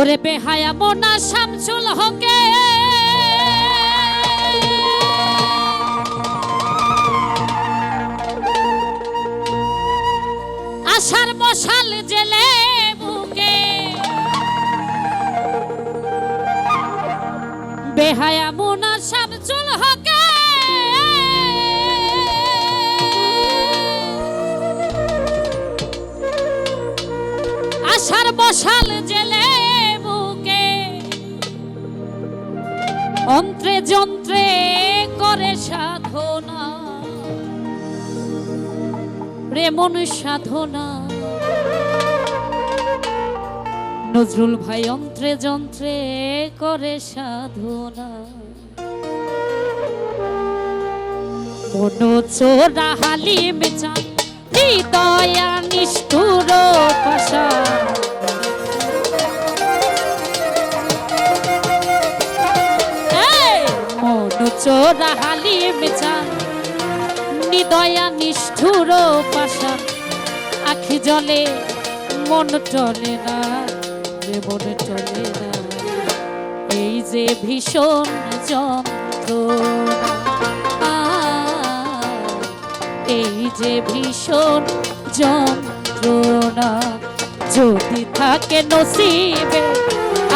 ওরে বেহায়া মোনা শামসুল হকে। আশার মশাল জেলে বুকে। বেহায়া মোনা শামসুল হকে। আশার মশাল জেলে অন্ত্রে যন্ত্রে করে সাধনা। প্রেমন সাধনা। নজরুল ভাই অন্ত্রে যন্ত্রে করে সাধনা। মনো চোরা হালিম চান, হৃদয়া নিষ্ঠুর পাশা। চোরা হালিম চান নিদয়া নিষ্ঠুর পাশা, আখি জলে মন চলে না মন টলে না। এই যে ভীষণ যন্ত্রণা এই যে ভীষণ যন্ত্রণা, যদি থাকে নসিবে,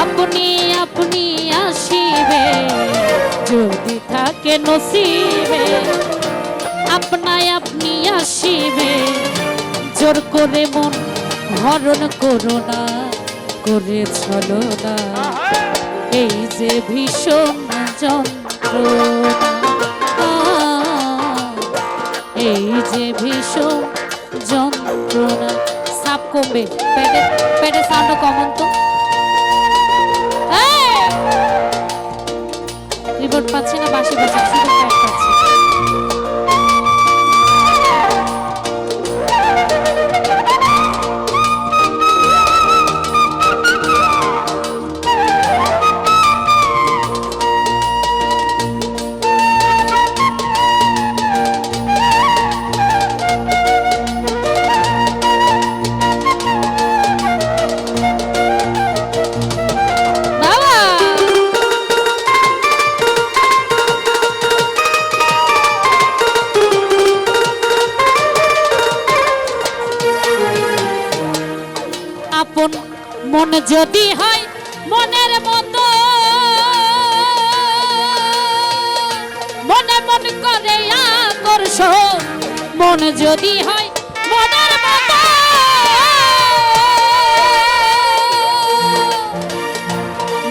আপনি আপনি আসিবে। যদি থাকে নসিবে, আপনায় আপনি আসিবে। জোর করে মন হরণ করো না, করে চলো না। এই যে ভীষণ যন্ত্রণা, এই যে ভীষণ যন্ত্রণা। সাপ কমবে। পেটে পেটে সাউন্ড কমন তো রিপোর্ট পাচ্ছি না বাসি মন যদি হয়, মনের মতো। মনে মন করে আকর্ষ মন যদি হয়, মনের মতো।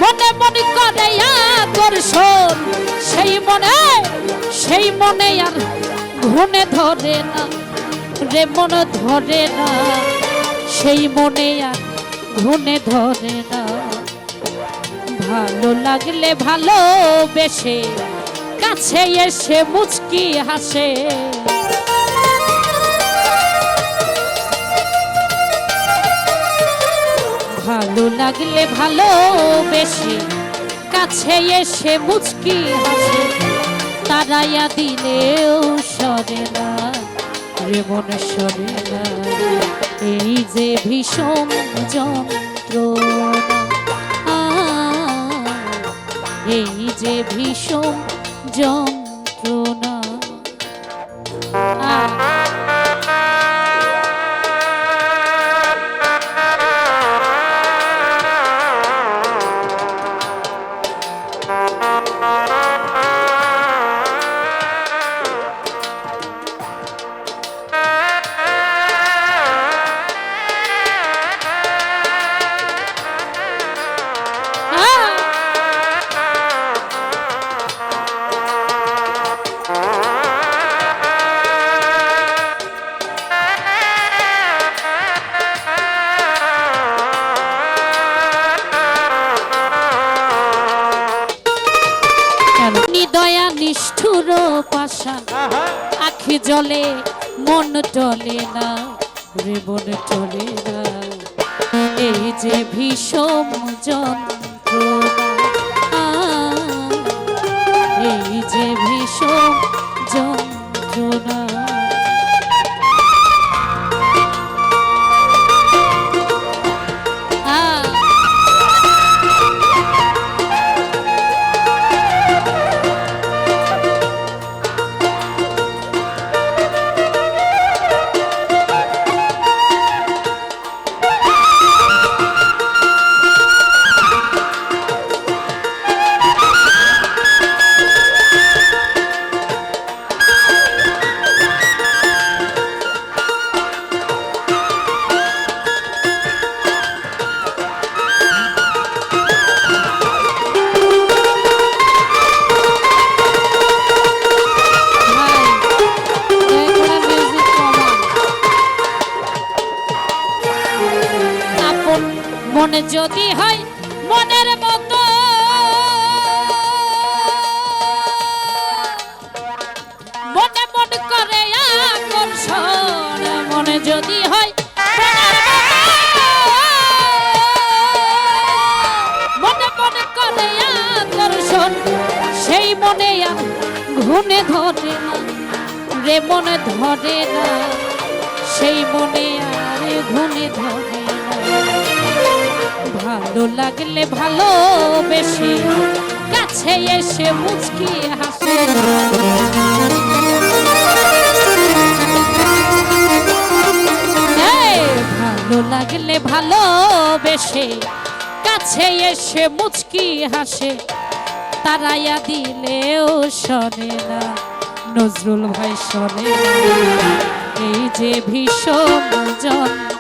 মনে মনে করে আকর্ষণ। সেই মনে সেই মনে আর ঘুনে ধরে না। রে মন ধরে না। সেই মনে আর ঘুনে ধরে না। ভালো লাগলে ভালো বেশে কাছে এসে মুচকি হাসে। ভালো লাগলে ভালো বেশি কাছে এসে মুচকি হাসে। তারাইয়া দিলেও সরে না, রে মন সরে না। এই যে ভীষণ যন্ত্রণা এই যে ভীষণ যন্ত্রণা। আখি জলে, মন চলে না রে মন টলে না। এই যে ভীষণ যন্ত্রণা এই যে ভীষণ যন্ত্রণা। যদি হয় মনের মতো। মনে মন করে আকর্ষণ, মনে যদি হয় মনে করে আকর্ষণ, সেই মনে ঘুনে ধরে না, রে মনে ধরে না, সেই মনে আর ঘুনে ধরে না। ভালো লাগলে ভালোবেসে কাছে এসে মুচকি হাসে। ভালো লাগলে ভালোবেসে কাছে এসে মুচকি হাসে। তারাইয়া দিলেও শোনে না, নজরুল ভাই শোনে এই যে ভীষণ যন্ত্রণা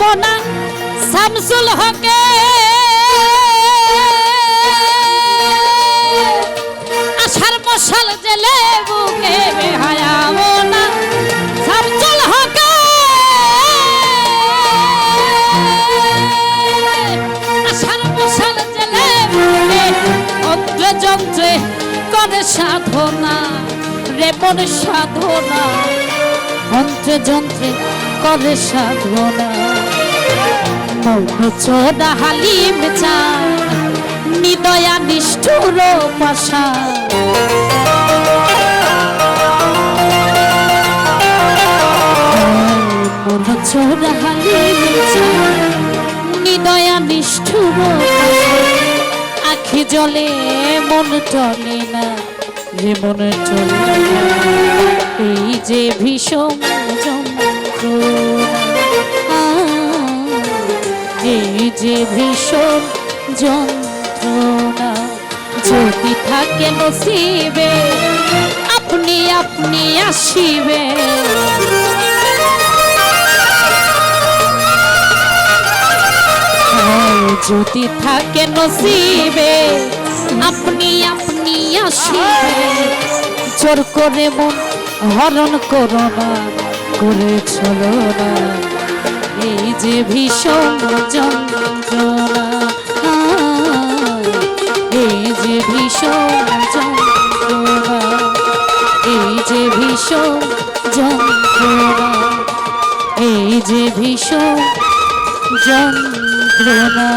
মনা শামসুল হকে। আষাঢ় মশাল জেলে বুকে বেহায়া মনা শামসুল হকে। আষাঢ় মশাল জেলে বুকে অন্ত্রে যন্ত্রে করে সাধনা রে মন সাধনা যন্ত্রে করে সাধনা চোদা হালিম চান নিদয়া নিষ্ঠুর পাশা। মন হালিম নিদয়া নিষ্ঠুর আখি জলে মন চলে না যে মন চলে এই যে ভীষণ এই যে ভীষণ যন্ত্রণা যদি থাকে নসিবে, আপনি আপনি আসিবে। যদি থাকে নসিবে, আপনি আপনি আসিবে। জোর করে মন হরণ করো না। করে চলো না। এই যে ভীষণ যন্ত্রণা এই যে ভীষণ যন্ত্রণা এই যে ভীষণ যন্ত্রণা এই যে ভীষণ যন্ত্রণা